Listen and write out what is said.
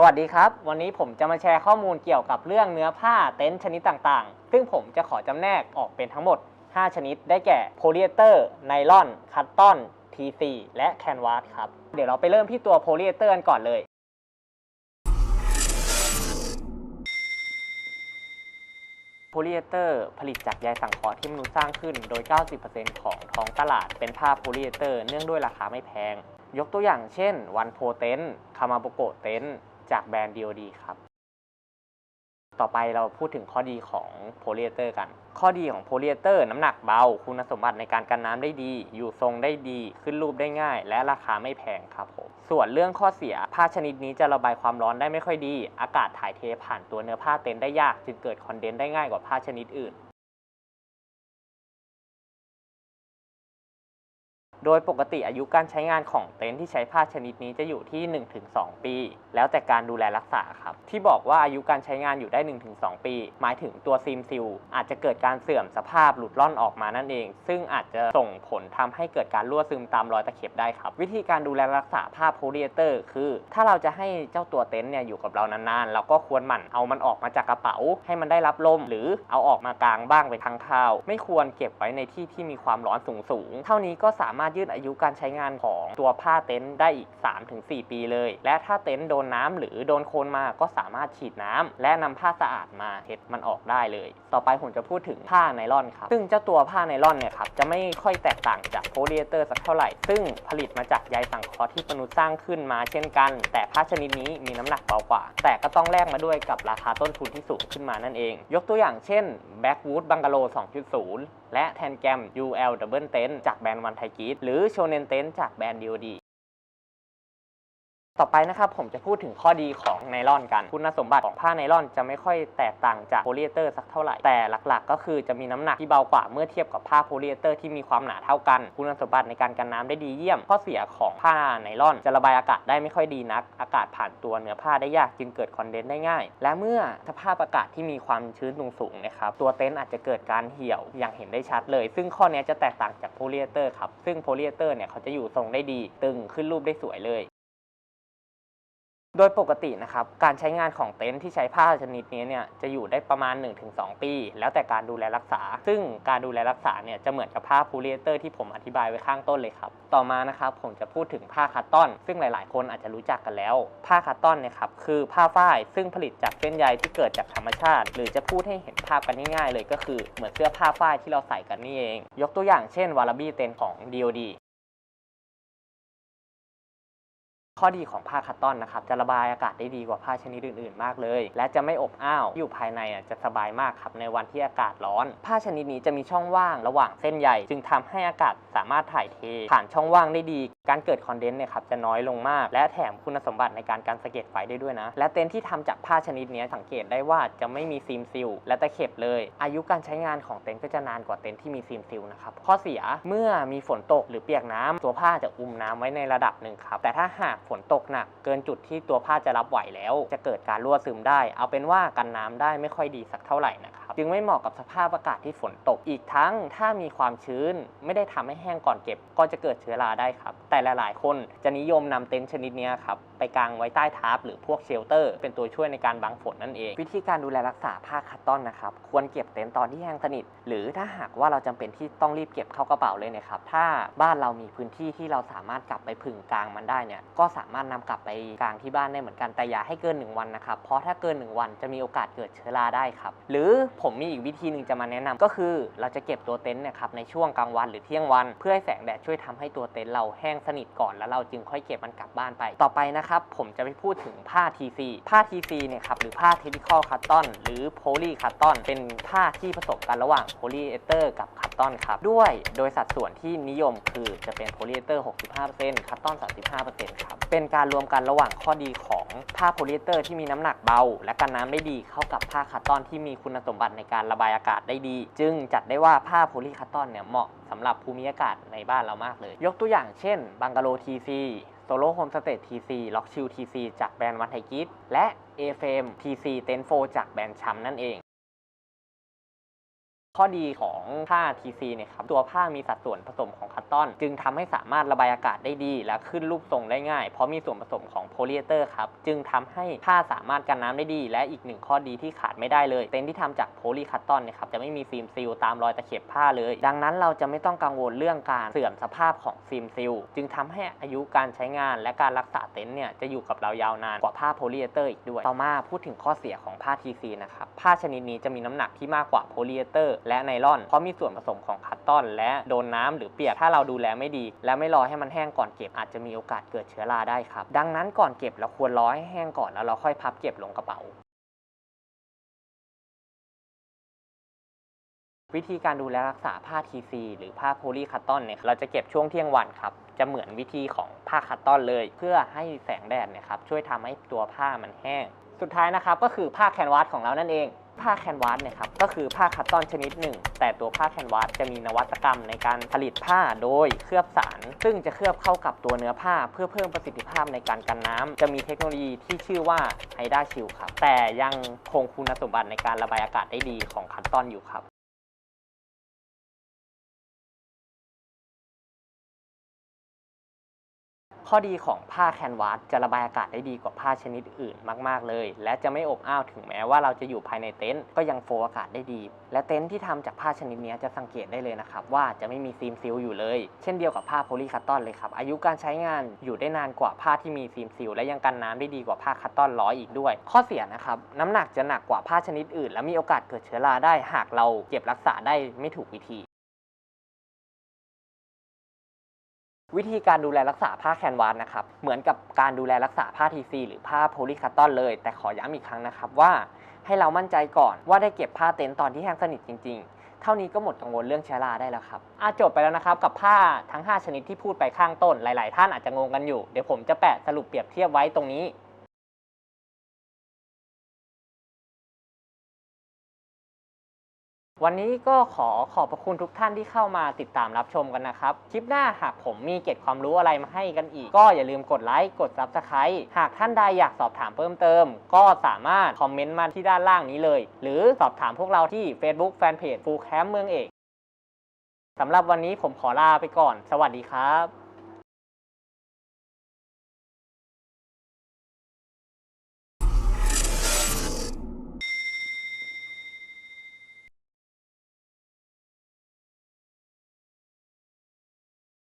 สวัสดีครับ วันนี้ผมจะมาแชร์ข้อมูลเกี่ยวกับเรื่องเนื้อผ้าเต็นท์ชนิดต่างๆ ซึ่งผมจะขอจำแนกออกเป็นทั้งหมด 5 ชนิด ได้แก่โพลีเอสเตอร์ไนลอน คัตตอน TC และแคนวาสครับ เดี๋ยวเราไปเริ่มที่ตัวโพลีเอสเตอร์กันก่อนเลย โพลีเอสเตอร์ผลิตจากใยสังเคราะห์ที่มนุษย์สร้างขึ้นโดย 90%ของท้องตลาดเป็นผ้าโพลีเอสเตอร์เนื่องด้วยราคาไม่แพง ยกตัวอย่างเช่น วันโพเทนคามาโบโกเทน จากแบรนด์ DOD ครับ ต่อไปเราพูดถึงข้อดีของโพลีเอเตอร์กัน ข้อดีของโพลีเอเตอร์น้ำหนักเบา คุณสมบัติในการกันน้ำได้ดี อยู่ทรงได้ดี ขึ้นรูปได้ง่าย และราคาไม่แพงครับผม ส่วนเรื่องข้อเสีย ผ้าชนิดนี้จะระบายความร้อนได้ไม่ค่อยดี อากาศถ่ายเทผ่านตัวเนื้อผ้าเต็นท์ได้ยาก จึงเกิดคอนเดนซ์ได้ง่ายกว่าผ้าชนิดอื่น โดยปกติอายุการใช้งานของเต็นท์ที่ใช้ผ้าชนิดนี้จะอยู่ที่ 1-2 ปี แล้วแต่การดูแลรักษาครับ ที่บอกว่าอายุการใช้งานอยู่ได้ 1-2 ปี หมายถึงตัวซีมซิลอาจจะเกิดการเสื่อมสภาพหลุดล่อนออกมานั่นเอง ซึ่งอาจจะส่งผลทำให้เกิดการรั่วซึมตามรอยตะเข็บได้ครับ วิธีการดูแลรักษาผ้าโพลีเอสเตอร์คือ ถ้าเราจะให้เจ้าตัวเต็นท์เนี่ยอยู่กับเรานานๆ เราก็ควรหมั่นเอามันออกมาจากกระเป๋า ให้มันได้รับลมหรือเอาออกมากลางบ้างไปทั้งคราว ไม่ควรเก็บไว้ในที่ที่มีความร้อนสูงๆเท่านี้ก็สามารถยืดอายุการใช้งานของตัวผ้าเต็นท์ได้อีก 3-4 ปีเลย และถ้าเต็นท์โดนน้ำหรือโดนโคลนมาก็สามารถฉีดน้ำและนำผ้าสะอาดมาเช็ดมันออกได้เลย ต่อไปผมจะพูดถึงผ้าไนล่อนครับซึ่งเจ้าตัวผ้าไนล่อนเนี่ยครับจะไม่ค่อยแตกต่างจากโพลีเอสเตอร์สักเท่าไหร่ ซึ่งผลิตมาจากใยสังเคราะห์ที่มนุษย์สร้างขึ้นมาเช่นกัน แต่ผ้าชนิดนี้มีน้ำหนักเบากว่า แต่ก็ต้องแลกมาด้วยกับราคาต้นทุนที่สูงขึ้นมานั่นเอง ยกตัวอย่างเช่น Backwood Bungalow 2.0 และ t a n g a m UL Double Tent จากแบรนด์วันไทกีหรือโชเนนเต็นจากแบรนด์ดีโอดี ต่อไปนะครับผมจะพูดถึงข้อดีของไนลอนกัน คุณสมบัติของผ้าไนลอนจะไม่ค่อยแตกต่างจากโพลีเอสเตอร์สักเท่าไหร่ แต่หลักๆ ก็คือจะมีน้ำหนักที่เบากว่าเมื่อเทียบกับผ้าโพลีเอสเตอร์ที่มีความหนาเท่ากัน คุณสมบัติในการกันน้ำได้ดีเยี่ยม ข้อเสียของผ้าไนลอน จะระบายอากาศได้ไม่ค่อยดีนัก อากาศผ่านตัวเนื้อผ้าได้ยากจึงเกิดคอนเดนซ์ได้ง่าย และเมื่อสภาพอากาศที่มีความชื้นสูงๆนะครับตัวเต็นท์อาจจะเกิดการเหี่ยวอย่างเห็นได้ชัดเลย ซึ่งข้อนี้จะแตกต่างจากโพลีเอสเตอร์ครับซึ่งโพลีเอสเตอร์เนี่ยเขาจะอยู่ทรงได้ดี ตึงขึ้นรูปได้สวยเลย โดยปกตินะครับการใช้งานของเต็นท์ที่ใช้ผ้าชนิดนี้เนี่ยจะอยู่ได้ประมาณ 1-2 ปี แล้วแต่การดูแลรักษา ซึ่งการดูแลรักษาเนี่ยจะเหมือนกับผ้าพูลีเอสเตอร์ที่ผมอธิบายไว้ข้างต้นเลยครับ ต่อมานะครับผมจะพูดถึงผ้าคัตตอน ซึ่งหลาย ๆ คนอาจจะรู้จักกันแล้ว ผ้าคัตตอนเนี่ยครับคือผ้าฝ้ายซึ่งผลิตจากเส้นใยที่เกิดจากธรรมชาติ หรือจะพูดให้เห็นภาพกันง่าย ๆ เลยก็คือเหมือนเสื้อผ้าฝ้ายที่เราใส่กันนี่เอง ยกตัวอย่างเช่นวาลาบี้เต็นของ DOD ข้อดีของผ้าคัตตอนนะครับจะระบายอากาศได้ดีกว่าผ้าชนิดอื่นๆ มากเลย และจะไม่อบอ้าวอยู่ภายในอะจะสบายมากครับในวันที่อากาศร้อน ผ้าชนิดนี้จะมีช่องว่างระหว่างเส้นใยจึงทำให้อากาศสามารถถ่ายเท ผ่านช่องว่างได้ดี การเกิดคอนเดนซ์เนี่ยครับจะน้อยลงมาก และแถมคุณสมบัติในการกันสะเก็ดไฟได้ด้วยนะ และเต็นท์ที่ทำจากผ้าชนิดนี้สังเกตได้ว่าจะไม่มีซีมซิลและตะเข็บเลย อายุการใช้งานของเต็นท์ก็จะนานกว่าเต็นท์ที่มีซีมซิลนะครับข้อเสียเมื่อมีฝนตกหรือเปียกน้ำตัวผ้าจะอุ้มน้ำไว้ในระดับหนึ่งครับแต่ถ้าหากฝนตกหนักเกินจุดที่ตัวผ้าจะรับไหวแล้ว จะเกิดการรั่วซึมได้ เอาเป็นว่ากันน้ำได้ไม่ค่อยดีสักเท่าไหร่นะครับจึงไม่เหมาะกับสภาพอากาศที่ฝนตกอีกทั้งถ้ามีความชื้น ไม่ได้ทำให้แห้งก่อนเก็บ ก็จะเกิดเชื้อราได้ครับแต่หลาย ๆ คนจะนิยมนำเต็นท์ชนิดนี้ครับไปกางไว้ใต้ทาร์ปหรือพวกเชลเตอร์ เป็นตัวช่วยในการบังฝนนั่นเอง วิธีการดูแลรักษาผ้าคัตตอนนะครับควรเก็บเต็นท์ตอนที่แห้งสนิท หรือถ้าหากว่าเราจำเป็นที่ต้องรีบเก็บเข้ากระเป๋าเลยนะครับถ้าบ้านเรามีพื้นที่ที่เราสามารถกลับไปผึ่งกลางมันได้เนี่ยก็สามารถนำกลับไปกลางที่บ้านได้เหมือนกันแต่อย่าให้เกิน 1 วันนะครับเพราะถ้าเกิน 1 วันจะมีโอกาสเกิดเชื้อราได้ครับหรือผมมีอีกวิธีหนึ่งจะมาแนะนำก็คือ เราจะเก็บตัวเต็นท์เนะครับในช่วงกลางวันหรือเที่ยงวัน เพื่อให้แสงแดดช่วยทำให้ตัวเต็นท์เราแห้งสนิทก่อนแล้วเราจึงค่อยเก็บมันกลับบ้านไป ต่อไปนะครับ ผมจะไปพูดถึงผ้า TC ผ้า TC เนี่ยครับหรือผ้า Technical Cotton หรือโพลีคัตตอนเป็นผ้าที่ผสมกันระหว่างโพลีเอเตอร์กับ Cotton ครับ ด้วยโดยสัดส่วนที่นิยมคือจะเป็น Polyester 65% Cotton 35%ครับ เป็นการรวมกันระหว่างข้อดีของผ้า Polyester ที่มีน้ำหนักเบา และกันน้ำได้ดีเข้ากับผ้าคัตตอนที่มีคุณสมบัติในการระบายอากาศได้ดี จึงจัดได้ว่าผ้าโพลีคัตตอนเนี่ยเหมาะสำหรับภูมิอากาศในบ้านเรามากเลย ยกตัวอย่างเช่น บังกะโลทีซีโซโล่โฮมสเตททีซีล็อกชิลทีซีจากแบรนด์วันไทกิสและเอเฟมทีซีเทนโฟจากแบรนด์ชัมนั่นเอง ข้อดีของผ้า TC เนี่ยครับตัวผ้ามีสัดส่วนผสมของคัตตอน จึงทำให้สามารถระบายอากาศได้ดี และขึ้นรูปทรงได้ง่าย เพราะมีส่วนผสมของโพลีเอเตอร์ครับจึงทำให้ผ้าสามารถกันน้ำได้ดี และอีกหนึ่งข้อดีที่ขาดไม่ได้เลย เต็นท์ที่ทำจากโพลีคัตตอนเนี่ยครับจะไม่มีฟิล์มซีลตามรอยตะเข็บผ้าเลย ดังนั้นเราจะไม่ต้องกังวลเรื่องการเสื่อมสภาพของฟิล์มซีลจึงทำให้อายุการใช้งาน และการรักษาเต็นท์เนี่ยจะอยู่กับเรายาวนานกว่าผ้าโพลีเอเตอร์อีกด้วยต่อมาพูดถึงข้อเสียของผ้า TC นะครับผ้าชนิดนี้จะมีน้ำหนักที่มากกว่าโพลีเอเตอร์และไนลอน เพราะมีส่วนผสมของคัตตอน และโดนน้ำหรือเปียกถ้าเราดูแลไม่ดี และไม่รอให้มันแห้งก่อนเก็บอาจจะมีโอกาสเกิดเชื้อราได้ครับ ดังนั้นก่อนเก็บเราควรรอให้แห้งก่อนแล้วเราค่อยพับเก็บลงกระเป๋าวิธีการดูแลรักษาผ้า TC หรือผ้าโพลีคัตตอนเนี่ยเราจะเก็บช่วงเที่ยงวันครับ จะเหมือนวิธีของผ้าคัตตอนเลย เพื่อให้แสงแดดเนี่ยครับช่วยทำให้ตัวผ้ามันแห้ง สุดท้ายนะครับก็คือผ้าแคนวาสของเรานั่นเอง ผ้าแคนวาสเนี่ยครับก็คือผ้าคัตตอนชนิดหนึ่ง แต่ตัวผ้าแคนวาสจะมีนวัตกรรมในการผลิตผ้าโดยเคลือบสาร ซึ่งจะเคลือบเข้ากับตัวเนื้อผ้า เพื่อเพิ่มประสิทธิภาพในการกันน้ำจะมีเทคโนโลยีที่ชื่อว่าไฮด้าชิลครับแต่ยังคงคุณสมบัติในการระบายอากาศได้ดีของคัตตอนอยู่ครับ ข้อดีของผ้าแคนวาสจะระบายอากาศได้ดีกว่าผ้าชนิดอื่นมากๆเลย และจะไม่อบอ้าวถึงแม้ว่าเราจะอยู่ภายในเต็นท์ก็ยังโฟล์อากาศได้ดี และเต็นท์ที่ทำจากผ้าชนิดนี้จะสังเกตได้เลยนะครับว่าจะไม่มีฟิล์มซิลอยู่เลย เช่นเดียวกับผ้าโพลีคัตตอนเลยครับอายุการใช้งานอยู่ได้นานกว่าผ้าที่มีฟิล์มซิลและยังกันน้ำได้ดีกว่าผ้าคัตตอนร้อยอีกด้วย ข้อเสียนะครับน้ำหนักจะหนักกว่าผ้าชนิดอื่น และมีโอกาสเกิดเชื้อราได้หากเราเก็บรักษาได้ไม่ถูกวิธี วิธีการดูแลรักษาผ้าแคนวาสนะครับ เหมือนกับการดูแลรักษาผ้าทีซีหรือผ้าโพลีคัตตอนเลย แต่ขอย้ำอีกครั้งนะครับว่า ให้เรามั่นใจก่อนว่าได้เก็บผ้าเต็นท์ตอนที่แห้งสนิทจริง ๆ เท่านี้ก็หมดกังวลเรื่องเชื้อราได้แล้วครับอาจบไปแล้วนะครับกับผ้าทั้ง 5 ชนิดที่พูดไปข้างต้น หลาย ๆ ท่านอาจจะงงกันอยู่ เดี๋ยวผมจะแปะสรุปเปรียบเทียบไว้ตรงนี้ วันนี้ก็ขอขอบพระคุณทุกท่านที่เข้ามาติดตามรับชมกันนะครับ คลิปหน้าหากผมมีเกร็ดความรู้อะไรมาให้กันอีก ก็อย่าลืมกดไลค์ กด Subscribe หากท่านใดอยากสอบถามเพิ่มเติม ก็สามารถคอมเมนต์มาที่ด้านล่างนี้เลย หรือสอบถามพวกเราที่ Facebook Fanpage Full Camp เมืองเอกสำหรับวันนี้ผมขอลาไปก่อน สวัสดีครับ